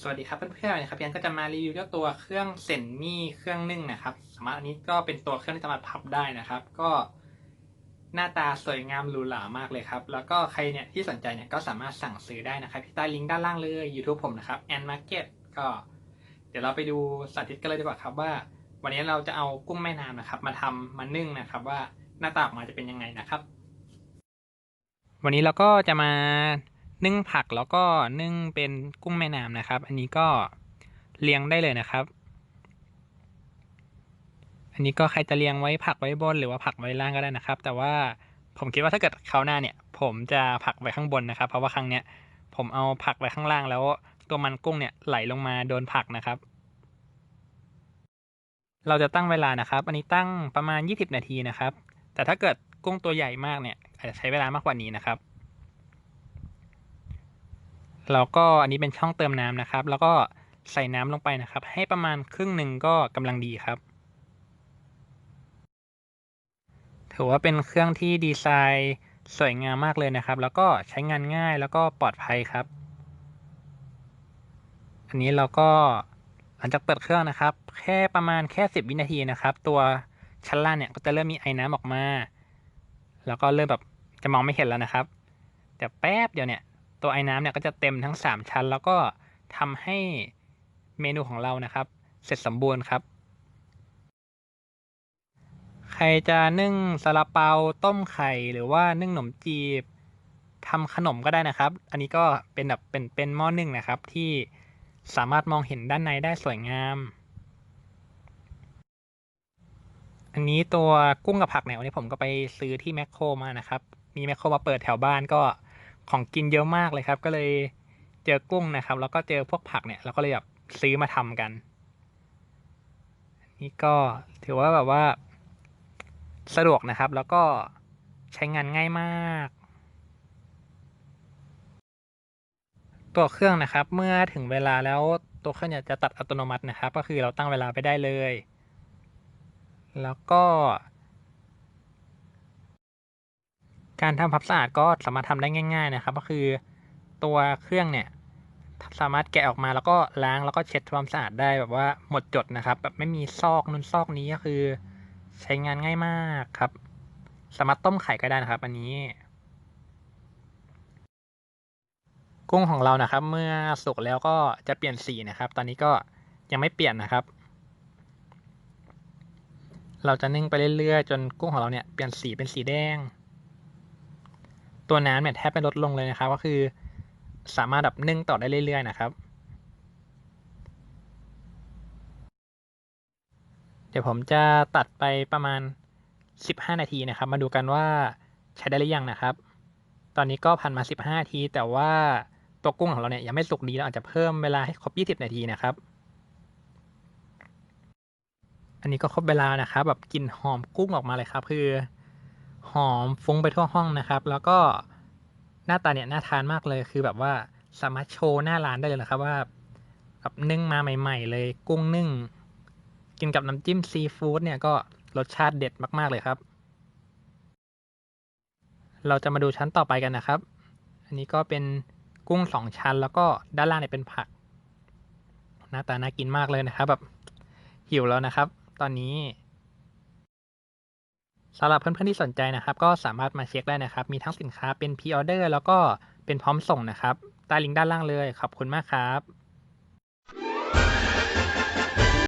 สวัสดีครับเพื่อนๆนะครับพี่อันก็จะมารีวิวเจ้าตัวเครื่องเซนมี่เครื่องนึ่งนะครับ สามารถอันนี้ก็เป็นตัวเครื่องที่สามารถพับได้นะครับ ก็หน้าตาสวยงามหรูหรามากเลยครับ แล้วก็ใครเนี่ยที่สนใจเนี่ยก็สามารถสั่งซื้อได้นะครับที่ใต้ลิงก์ด้านล่างเลย YouTube ผมนะครับ and market ก็ เดี๋ยวเราไปดูสาธิตกันเลยดีกว่าครับว่า วันนี้เราจะเอากุ้งแม่น้ำนะครับ มาทำมานึ่งนะครับ ว่าหน้าตาออกมาจะเป็นยังไงนะครับ วันนี้เราก็จะมา นึ่งผักแล้วก็นึ่งเป็นกุ้งแม่น้ำนะครับ อันนี้ก็เลี้ยงได้เลยนะครับ อันนี้ก็ใครจะเลี้ยงไว้ผักไว้บนหรือว่าผักไว้ล่างก็ได้นะครับ แต่ว่าผมคิดว่าถ้าเกิดเขาวหน้าเนี่ย ผมจะผักไว้ข้างบนนะครับ เพราะว่าครั้งเนี้ยผมเอาผักไว้ข้างล่างแล้วตัวมันกุ้งเนี่ยไหลลงมาโดนผักนะครับ เราจะตั้งเวลานะครับ อันนี้ตั้งประมาณ 20 นาทีนะครับ แต่ถ้าเกิดกุ้งตัวใหญ่มากเนี่ยอาจจะใช้เวลามากกว่านี้นะครับ แล้วก็อันนี้เป็นช่องเติมน้ำนะครับ แล้วก็ใส่น้ำลงไปนะครับ ให้ประมาณครึ่งหนึ่งก็กำลังดีครับ ถือว่าเป็นเครื่องที่ดีไซน์สวยงามมากเลยนะครับ แล้วก็ใช้งานง่ายแล้วก็ปลอดภัยครับ อันนี้เราก็หลังจากเปิดเครื่องนะครับ แค่ประมาณแค่สิบวินาทีนะครับ ตัวชั้นล่างเนี่ยก็จะเริ่มมีไอ้น้ำออกมา แล้วก็เริ่มแบบจะมองไม่เห็นแล้วนะครับ แต่แป๊บเดียวเนี่ย ตัวไอ้น้ำเนี่ยก็จะเต็มทั้ง 3 ชั้น แล้วก็ทำให้เมนูของเรานะครับ เสร็จสมบูรณ์ครับ ใครจะนึ่งซาลาเปาต้มไข่หรือว่านึ่งขนมจีบทำขนมก็ได้นะครับ อันนี้ก็เป็นแบบเป็นเป็นหม้อนึ่งนะครับ ที่สามารถมองเห็นด้านในได้สวยงาม อันนี้ตัวกุ้งกับผักเนี่ยวันนี้ผมก็ไปซื้อที่แมคโครมานะครับ มีแมคโครมาเปิดแถวบ้านก็ ของกินเยอะมากเลยครับ ก็เลยเจอกุ้งนะครับ แล้วก็เจอพวกผักเนี่ยเราก็เลยแบบซื้อมาทำกัน นี่ก็ถือว่าแบบว่า สะดวกนะครับ แล้วก็ใช้งานง่ายมาก ตัวเครื่องนะครับ เมื่อถึงเวลาแล้วตัวเครื่องเนี่ยจะตัดอัตโนมัตินะครับ ก็คือเราตั้งเวลาไปได้เลย แล้วก็ การทำความสะอาดก็สามารถทำได้ง่าย ๆนะครับ ก็คือตัวเครื่องเนี่ยสามารถแกะออกมาแล้วก็ล้างแล้วก็เช็ดความสะอาดได้แบบว่าหมดจดนะครับ แบบไม่มีซอกนู้นซอกนี้ก็คือ ใช้งานง่ายมากครับ สามารถต้มไข่ก็ได้นะครับ อันนี้ กุ้งของเรานะครับ เมื่อสุกแล้วก็จะเปลี่ยนสีนะครับ ตอนนี้ก็ยังไม่เปลี่ยนนะครับ เราจะนึ่งไปเรื่อยๆจนกุ้งของเราเนี่ยเปลี่ยนสีเป็นสีแดง ตัวน้ำเนี่ยแทบไม่ลดลงเลยนะครับ ก็คือสามารถแบบนึ่งต่อได้เรื่อยๆนะครับ เดี๋ยวผมจะตัดไปประมาณ 15 นาทีนะครับ มาดูกันว่าใช้ได้หรือยังนะครับ ตอนนี้ก็ผ่านมา 15 นาที แต่ว่าตัวกุ้งของเราเนี่ยยังไม่สุกดีเราอาจจะเพิ่มเวลาให้ครบ 20 นาทีนะครับ อันนี้ก็ครบเวลานะครับ แบบกลิ่นหอมกุ้งออกมาเลยครับ คือ หอมฟุ้งไปทั่วห้องนะครับ แล้วก็หน้าตาเนี่ยน่าทานมากเลยคือแบบว่าสามารถโชว์หน้าร้านได้เลยนะครับว่าแบบนึ่งมาใหม่ ๆ เลยกุ้งนึ่ง กินกับน้ำจิ้มซีฟู้ดเนี่ยก็รสชาติเด็ดมาก ๆ เลยครับ เราจะมาดูชั้นต่อไปกันนะครับ อันนี้ก็เป็นกุ้งสองชั้น แล้วก็ด้านล่างเนี่ยเป็นผัก หน้าตาน่ากินมากเลยนะครับ แบบหิวแล้วนะครับ ตอนนี้ สำหรับเพื่อนๆที่สนใจนะครับ ก็สามารถมาเช็คได้นะครับ มีทั้งสินค้าเป็นพรีออเดอร์แล้วก็เป็นพร้อมส่งนะครับใต้ลิงก์ด้านล่างเลย ขอบคุณมากครับ